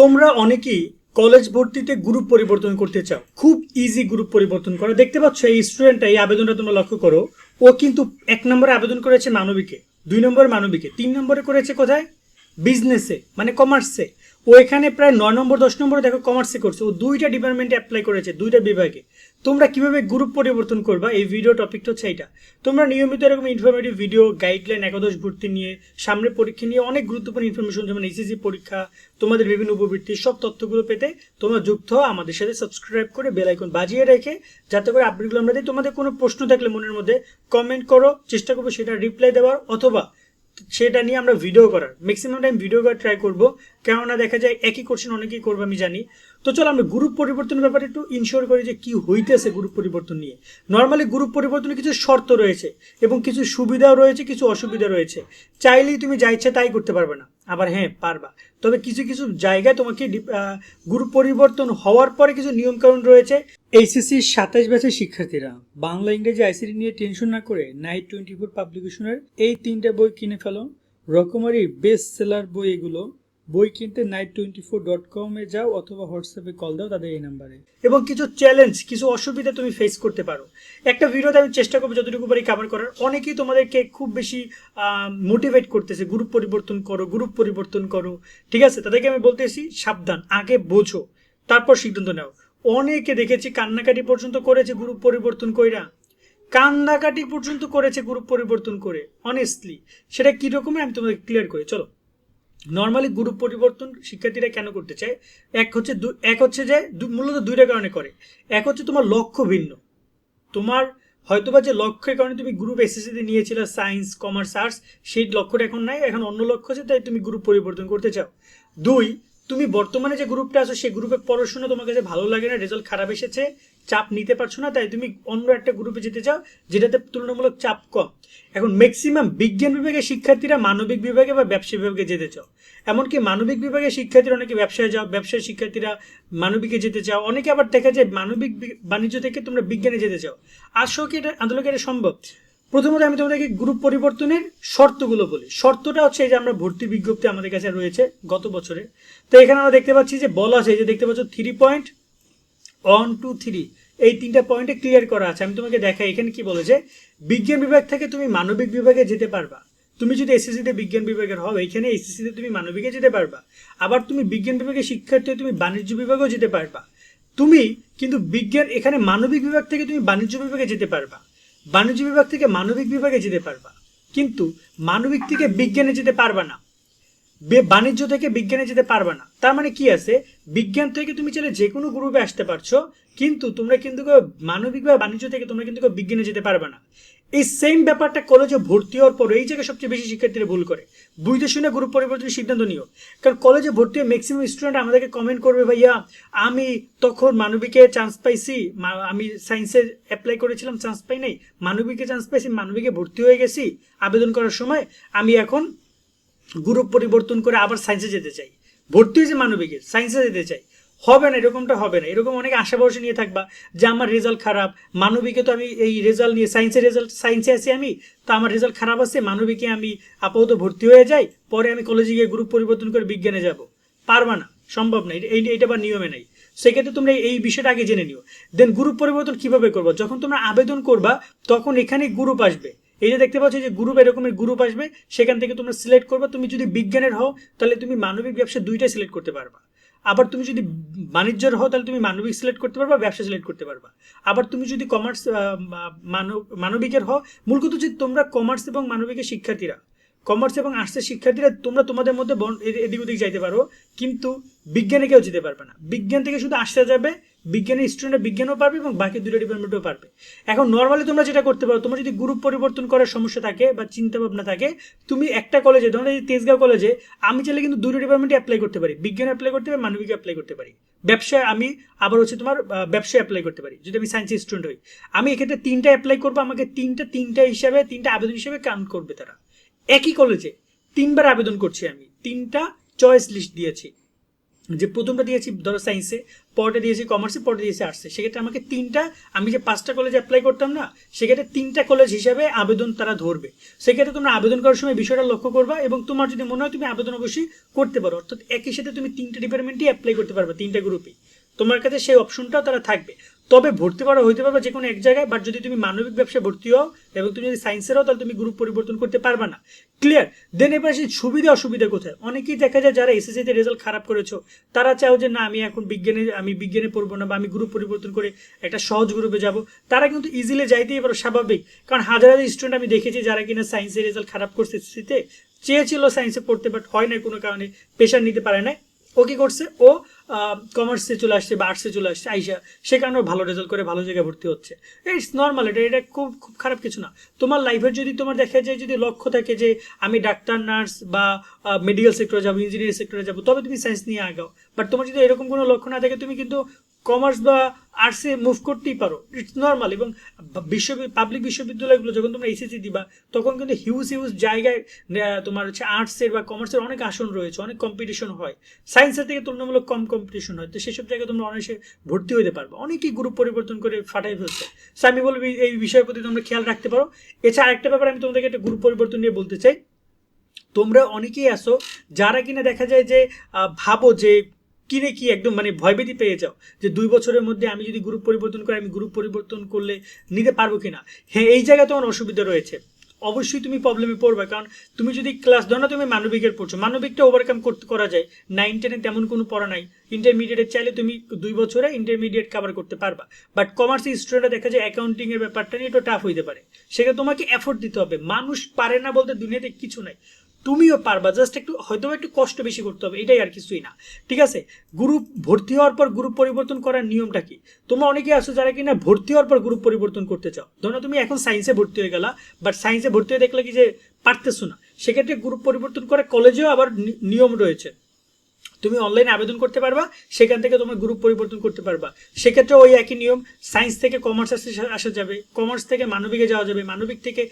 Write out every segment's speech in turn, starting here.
তোমরা অনেকেই কলেজ ভর্তিতে গ্রুপ পরিবর্তন করতে চাও। খুব ইজি গ্রুপ পরিবর্তন করা। দেখতে পাচ্ছ, এই স্টুডেন্টটা এই আবেদনটা তোমরা লক্ষ্য করো, ও কিন্তু এক নম্বরে আবেদন করেছে মানবিকে, দুই নম্বর মানবিকে, তিন নম্বরে করেছে কোথায়? বিজনেসে মানে কমার্সে ও এখানে প্রায় নয় নম্বর, দশ নম্বরে দেখো কমার্সে করছে। ও দুইটা ডিপার্টমেন্টে অ্যাপ্লাই করেছে, দুইটা বিভাগে। তোমরা কীভাবে গ্রুপ পরিবর্তন করবা? এই ভিডিও টপিকটা হচ্ছে এইটা। তোমরা নিয়মিত এরকম ইনফরমেটিভ ভিডিও গাইডলাইন একাদশ ভর্তি নিয়ে, সামনে পরীক্ষা নিয়ে অনেক গুরুত্বপূর্ণ ইনফরমেশন যেমন এইচএসসি পরীক্ষা, তোমাদের বিভিন্ন উপবৃত্তি, সব তথ্যগুলো পেতে তোমরা যুক্ত হও আমাদের সাথে। সাবস্ক্রাইব করে বেল আইকন বাজিয়ে রেখে যাতে করে আপডেটগুলো আমরা দিই। তোমাদের কোনো প্রশ্ন থাকলে মনের মধ্যে কমেন্ট করো, চেষ্টা করব সেটা রিপ্লাই দেওয়ার অথবা সেটা নিয়ে আমরা ভিডিও করার। ম্যাক্সিমাম টাইম ভিডিও করার ট্রাই করব। কেননা দেখা যায় একই কোশ্চেন অনেকেই করবে, আমি জানি। তো চলো আমরা গ্রুপ পরিবর্তনের ব্যাপারে একটু ইনশিওর করি যে কি হইতেছে গ্রুপ পরিবর্তন নিয়ে। নর্মালি গ্রুপ পরিবর্তনে কিছু শর্ত রয়েছে এবং কিছু সুবিধাও রয়েছে, কিছু অসুবিধা রয়েছে। চাইলেই তুমি যা ইচ্ছা তাই করতে পারবে না। আবার হ্যাঁ পারবা। তবে কিছু কিছু জায়গায় তোমাকে গ্রুপ পরিবর্তন হওয়ার পরে কিছু নিয়মকানুন রয়েছে। এইচএসসি সাতাশ ব্যাচের শিক্ষার্থীরা, বাংলা, ইংরেজি আইসিটি নিয়ে টেনশন না করে নাইট টোয়েন্টি ফোর পাবলিকেশনের এই তিনটা বই কিনে ফেলো। রকমারি বেস্ট সেলার বই এগুলো বই কিনতে নাইট টোয়েন্টি ফোর ডট কমে যাও অথবা হোয়াটসঅ্যাপে কল দাও, তাদের এই নাম্বারে এবং কিছু চ্যালেঞ্জ কিছু অসুবিধা তুমি ফেস করতে পারো। একটা ভিডিওতে আমি চেষ্টা করব যতটুকু পারি কাভার করার। অনেকেই তোমাদেরকে খুব বেশি মোটিভেট করতেছে গ্রুপ পরিবর্তন করো গ্রুপ পরিবর্তন করো, ঠিক আছে? তাদেরকে আমি বলতেছি, সাবধান, আগে বোঝো, তারপর সিদ্ধান্ত নাও। অনেকে দেখেছি কান্নাকাটি পর্যন্ত করেছে গ্রুপ পরিবর্তন কইরা। কান্নাকাটি পর্যন্ত করেছে গ্রুপ পরিবর্তন করে অনেস্টলি সেটা কীরকমের আমি তোমাদের ক্লিয়ার করি, চলো। নর্মালি গ্রুপ পরিবর্তন শিক্ষার্থীরা কেন করতে চায়? এক হচ্ছে এক হচ্ছে যে মূলত দুইটা কারণে করে। এক হচ্ছে তোমার লক্ষ্য ভিন্ন। তোমার হয়তোবা যে লক্ষ্যের কারণে তুমি গ্রুপ এসএসসিতে নিয়েছিলে সায়েন্স কমার্স আর্টস সেই লক্ষ্যটা এখন নাই, এখন অন্য লক্ষ্য আছে, তাই তুমি গ্রুপ পরিবর্তন করতে চাও। দুই তুমি বর্তমানে যে গ্রুপটা আছো, সেই গ্রুপে পড়াশোনা তোমার কাছে ভালো লাগে না রেজাল্ট খারাপ এসেছে, চাপ নিতে পারছ না, তাই তুমি অন্য একটা গ্রুপে যেতে চাও, যেটাতে তুলনামূলক চাপ কম। এখন ম্যাক্সিমাম বিজ্ঞান বিভাগের শিক্ষার্থীরা মানবিক বিভাগে বা ব্যবসা বিভাগে যেতে চাও। এমনকি মানবিক বিভাগের শিক্ষার্থীরা অনেকে ব্যবসায় যাও, ব্যবসায় শিক্ষার্থীরা মানবিকে যেতে চাও। অনেকে আবার দেখা যায় মানবিক বাণিজ্য থেকে তোমরা বিজ্ঞানে যেতে চাও। আসো কি এটা আন্দোলন এটা সম্ভব? প্রথমত আমি তোমাদেরকে গ্রুপ পরিবর্তনের শর্তগুলো বলি। শর্তটা হচ্ছে এই যে আমরা ভর্তি বিজ্ঞপ্তি আমাদের কাছে রয়েছে গত বছরে তো এখানে আমরা দেখতে পাচ্ছি যে বলা আছে, এই যে দেখতে পাচ্ছ three point one two three এই তিনটা পয়েন্টে ক্লিয়ার করা আছে। আমি তোমাকে দেখাই, এখানে কি বলেছে? বিজ্ঞান বিভাগ থেকে তুমি মানবিক বিভাগে যেতে পারবা। তুমি যদি এসএসসিতে বিজ্ঞান বিভাগের হও, এখানে এসএসসিতে তুমি মানবিকে যেতে পারবা। আবার তুমি বিজ্ঞান বিভাগের শিক্ষার্থী তুমি বাণিজ্য বিভাগেও যেতে পারবা। তুমি কিন্তু বিজ্ঞান, এখানে মানবিক বিভাগ থেকে তুমি বাণিজ্য বিভাগে যেতে পারবা। বাণিজ্য বিভাগ থেকে মানবিক বিভাগে যেতে পারবা, কিন্তু মানবিক থেকে বিজ্ঞানে যেতে পারবা না। বাণিজ্য থেকে বিজ্ঞানে যেতে পারবা না। তার মানে কি আছে? বিজ্ঞান থেকে তুমি চাইলে যে কোনো গ্রুপে আসতে পারছ কিন্তু তোমরা কিন্তু মানবিক বা বাণিজ্য থেকে তোমরা কিন্তু বিজ্ঞানে যেতে পারবে না। এই সেম ব্যাপারটা কলেজে ভর্তি হওয়ার পর এই জায়গায় সবচেয়ে বেশি শিক্ষার্থীরা ভুল করে। বুঝতে শুনে গ্রুপ পরিবর্তনের সিদ্ধান্ত নিও। কারণ কলেজে ভর্তি হয়ে ম্যাক্সিমাম স্টুডেন্ট আমাদেরকে কমেন্ট করবে, ভাইয়া, আমি তখন মানবিকে চান্স পাইছি আমি সায়েন্সে অ্যাপ্লাই করেছিলাম চান্স পাই নাই। মানবিকে চান্স পাইছি, মানবিকে ভর্তি হয়ে গেছি, আবেদন করার সময় আমি এখন গ্রুপ পরিবর্তন করে আবার সায়েন্সে যেতে চাই। ভর্তি হয়েছে মানবিকে সায়েন্সে যেতে চাই। হবে না, এরকমটা হবে না। এরকম অনেক আশা ভরসা নিয়ে থাকবা যে আমার রেজাল্ট খারাপ। মানবিকে তো আমি এই রেজাল্ট নিয়ে সায়েন্সের রেজাল্ট সায়েন্সে আছি আমি, তো আমার রেজাল্ট খারাপ আছে, মানবিকে আমি আপাতত ভর্তি হয়ে যাই, পরে আমি কলেজে গিয়ে গ্রুপ পরিবর্তন করে বিজ্ঞানে যাব। পারবা না, সম্ভব না এটা- বা নিয়মে নাই। সেক্ষেত্রে তোমরা এই বিষয়টা আগে জেনে নিও। দেন গ্রুপ পরিবর্তন কীভাবে করবা? যখন তোমরা আবেদন করবা, তখন এখানে গ্রুপ আসবে। এই যে দেখতে পাচ্ছ যে গ্রুপ এরকমের গ্রুপ আসবে, সেখান থেকে তোমরা সিলেক্ট করবা। তুমি যদি বিজ্ঞানের হও, তাহলে তুমি মানবিক ব্যবসা দুইটাই সিলেক্ট করতে পারবা। আবার তুমি যদি বাণিজ্যের হও, তাহলে তুমি মানবিক সিলেক্ট করতে পারবা, ব্যবসা সিলেক্ট করতে পারবা। আবার তুমি যদি কমার্স মানবিকের হও, মূল কথা হচ্ছে তোমরা কমার্স এবং মানবিকের শিক্ষার্থীরা। কমার্স এবং আর্টসের শিক্ষার্থীরা তোমরা তোমাদের মধ্যে এদিক ওদিক যাইতে পারো, কিন্তু বিজ্ঞানে কেউ যেতে পারবে না। বিজ্ঞান থেকে শুধু আসতে যাবে, বিজ্ঞানের স্টুডেন্ট বিজ্ঞানও পারবে এবং বাকি দুটো ডিপার্টমেন্টও পারবে। এখন নর্মালি তোমরা যেটা করতে পারো, তোমার যদি গ্রুপ পরিবর্তন করার সমস্যা থাকে বা চিন্তা ভাবনা থাকে, তুমি একটা কলেজে ধরো এই তেজগাঁও কলেজে আমি চাইলে কিন্তু দুটো ডিপার্টমেন্টে অ্যাপ্লাই করতে পারি। বিজ্ঞান অ্যাপ্লাই করতে পারি, মানবিকে অ্যাপ্লাই করতে পারি। ব্যবসায় আমি আবার হচ্ছে তোমার ব্যবসায় অ্যাপ্লাই করতে পারি, যদি আমি সায়েন্সের স্টুডেন্ট হই। আমি এক্ষেত্রে তিনটা অ্যাপ্লাই করব, আমাকে তিনটা তিনটা হিসাবে, তিনটা আবেদন হিসাবে কাউন্ট করবে তারা। একই কলেজে তিনবার আবেদন করছি আমি। তিনটা চয়েস লিস্ট দিয়েছি। যে প্রথমটা দিয়েছি ধরো সায়েন্সে পরটা দিয়েছি কমার্সে পরটা দিয়েছি আর্টসে সেক্ষেত্রে আমাকে তিনটা, আমি যে পাঁচটা কলেজে অ্যাপ্লাই করতাম না, সেক্ষেত্রে তিনটা কলেজ হিসাবে আবেদন তারা ধরবে। সেক্ষেত্রে তোমরা আবেদন করার সময় বিষয়টা লক্ষ্য করবা এবং তোমার যদি মনে হয় তুমি আবেদন অবশ্যই করতে পারো। অর্থাৎ একই সাথে তুমি তিনটা ডিপার্টমেন্টই অ্যাপ্লাই করতে পারবে, তিনটা গ্রুপে তোমার কাছে সেই অপশনটাও তারা থাকবে। তবে ভর্তি করা হইতে পারবে যে কোনো এক জায়গায় বাট যদি তুমি মানবিক ব্যবসায় ভর্তি হও এবং তুমি যদি সায়েন্সের হও, তাহলে তুমি গ্রুপ পরিবর্তন করতে পারবে না। ক্লিয়ার দেন এবার সেই সুবিধা, অসুবিধা কোথায়? অনেকেই দেখা যায় যারা এসএসসিতে রেজাল্ট খারাপ করেছ, তারা চাও যে, না, আমি এখন বিজ্ঞানে, আমি বিজ্ঞানে পড়ব না বা আমি গ্রুপ পরিবর্তন করে একটা সহজ গ্রুপে যাব। তারা কিন্তু ইজিলি যাইতেই পারো, স্বাভাবিক। কারণ হাজার হাজার স্টুডেন্ট আমি দেখেছি যারা কিনা সায়েন্সের রেজাল্ট খারাপ করছে এসএসসিতে চেয়েছিল সায়েন্সে পড়তে বাট হয় না কোনো কারণে প্রেশার নিতে পারে না ও কি করছে? ও কমার্সে চলে আসছে বা আর্টসে চলে আসছে, আইসা, সে কারণে ভালো রেজাল্ট করে ভালো জায়গায় ভর্তি হচ্ছে। ইটস নর্মাল এটা এটা খুব খুব খারাপ কিছু না। তোমার লাইফের যদি তোমার দেখা যায়, যদি লক্ষ্য থাকে যে আমি ডাক্তার নার্স বা মেডিকেল সেক্টরে যাব ইঞ্জিনিয়ারিং সেক্টরে যাব, তবে তুমি সায়েন্স নিয়ে আগাও। বাট তোমার যদি এরকম কোনো লক্ষ্য না থাকে, তুমি কিন্তু কমার্স বা আর্টসে মুভ করতেই পারো। ইটস নর্মাল এবং বিশ্ব পাবলিক বিশ্ববিদ্যালয়গুলো যখন তোমরা এসএসসি দিবা, তখন কিন্তু হিউজ হিউজ জায়গায় তোমার হচ্ছে আর্টসের বা কমার্সের অনেক আসন রয়েছে, অনেক কম্পিটিশন হয়। সায়েন্সের থেকে তুলনামূলক কম কম্পিটিশন হয়। তো সেসব জায়গায় তোমরা অনেকে ভর্তি হতে পারবে। অনেকেই গ্রুপ পরিবর্তন করে ফাটাই ফেলছে। সো আমি বলব এই- এই বিষয়ের প্রতি তোমরা খেয়াল রাখতে পারো। এছাড়া আরেকটা ব্যাপার আমি তোমাদেরকে একটা গ্রুপ পরিবর্তন নিয়ে বলতে চাই। তোমরা অনেকেই আসো যারা কিনা দেখা যায় যে ভাবো যে কিনে কি একদম মানে ভয়ভীতি পেয়ে যাও যে দুই বছরের মধ্যে আমি যদি গ্রুপ পরিবর্তন করে, আমি গ্রুপ পরিবর্তন করলে নিতে পারব কিনা? হ্যাঁ এই জায়গায় তোমার অসুবিধা রয়েছে। অবশ্যই তুমি প্রবলেমে পড়বে, কারণ তুমি যদি ক্লাস ধরো না তুমি মানবিকের পড়ছো, মানবিকটা ওভারকাম করতে করা যায়। নাইন টেনে তেমন কোনো পড়া নাই। ইন্টারমিডিয়েটের চাইলে তুমি দুই বছরে ইন্টারমিডিয়েট কভার করতে পারবা। বাট কমার্সের স্টুডেন্টরা দেখা যায় অ্যাকাউন্টিং এর ব্যাপারটা নিয়ে একটু টাফ হইতে পারে। সেখানে তোমাকে এফোর্ট দিতে হবে। মানুষ পারে না বলতে দুনিয়াতে কিছু নাই। তুমিও পারবা জাস্ট একটু হয়তো একটু কষ্ট বেশি করতে হবে, এটাই আর কিছুই না। ঠিক আছে? গ্রুপ ভর্তি হওয়ার পর গ্রুপ পরিবর্তন করার নিয়মটা কি? তোমরা অনেকে আছো যারা কিনা ভর্তি হওয়ার পর গ্রুপ পরিবর্তন করতে চাও। ধরো তুমি এখন সায়েন্সে ভর্তি হয়ে গেলা বাট সায়েন্সে ভর্তি হয়ে দেখলে কি যে পারতেছো না। সেক্ষেত্রে গ্রুপ পরিবর্তন করে কলেজেও আবার নিয়ম রয়েছে। তুমি অনলাইনে আবেদন করতে পারবা, সেখান থেকে তোমার গ্রুপ পরিবর্তন করতে পারবা। সেক্ষেত্রে ওই একই নিয়ম সায়েন্স থেকে কমার্স আসা যাবে কমার্স থেকে মানবিকে যাওয়া যাবে, মানবিক থেকে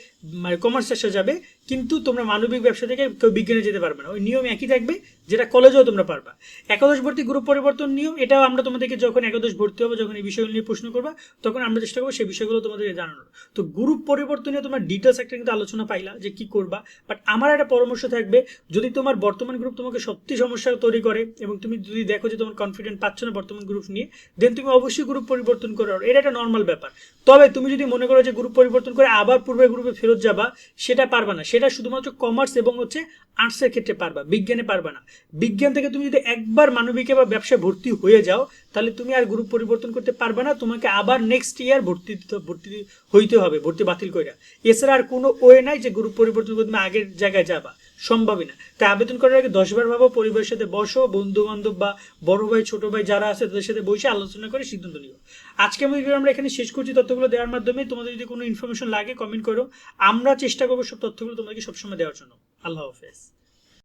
কমার্স আসা যাবে কিন্তু তোমরা মানবিক ব্যবসা থেকে কেউ বিজ্ঞানে যেতে পারবে না। ওই নিয়ম একই থাকবে, যেটা কলেজেও তোমরা পারবা। একাদশ ভর্তি গ্রুপ পরিবর্তন নিয়ম, এটাও আমরা তোমাদেরকে যখন একাদশ ভর্তি হবে, যখন এই বিষয়গুলো নিয়ে প্রশ্ন করবা, তখন আমরা চেষ্টা করব সেই বিষয়গুলো তোমাদেরকে জানানোর। তো গ্রুপ পরিবর্তনে তোমার ডিটেলস একটা কিন্তু আলোচনা পাইলা যে কি করবা। বাট আমার একটা পরামর্শ থাকবে, যদি তোমার বর্তমান গ্রুপ তোমাকে সত্যি সমস্যা তৈরি করে এবং তুমি যদি দেখো যে তোমার কনফিডেন্ট পাচ্ছ না বর্তমান গ্রুপ নিয়ে দেন তুমি অবশ্যই গ্রুপ পরিবর্তন করো এটা একটা নর্মাল ব্যাপার। তবে তুমি যদি মনে করো যে গ্রুপ পরিবর্তন করে আবার পূর্বের গ্রুপে ফেরত যাবা, সেটা পারবা না। সেটা শুধুমাত্র কমার্স এবং হচ্ছে আর্টসের ক্ষেত্রে পারবা, বিজ্ঞানে পারবা না। বিজ্ঞান থেকে তুমি যদি একবার মানবিকে বা ব্যবসায় ভর্তি হয়ে যাও, তাহলে তুমি আর গ্রুপ পরিবর্তন করতে পারবা না, তোমাকে আবার নেক্সট ইয়ার ভর্তি ভর্তি হইতে হবে, ভর্তি বাতিল করে এছাড়া আর কোনো ওয়ে নাই যে গ্রুপ পরিবর্তন করে তুমি আগের জায়গায় যাবা। সম্ভবই না। তাই আবেদন করার আগে দশবার ভাবো পরিবারের সাথে বসো বন্ধু বান্ধব বা বড় ভাই, ছোট ভাই যারা আছে তাদের সাথে বসে আলোচনা করে সিদ্ধান্ত নিও। আজকে আমি ভিডিও আমরা এখানে শেষ করছি। তথ্যগুলো দেওয়ার মাধ্যমে তোমাদের যদি কোনো ইনফরমেশন লাগে কমেন্ট করো। আমরা চেষ্টা করব সব তথ্যগুলো তোমাদেরকে সবসময় দেওয়ার জন্য। আল্লাহ হাফেজ।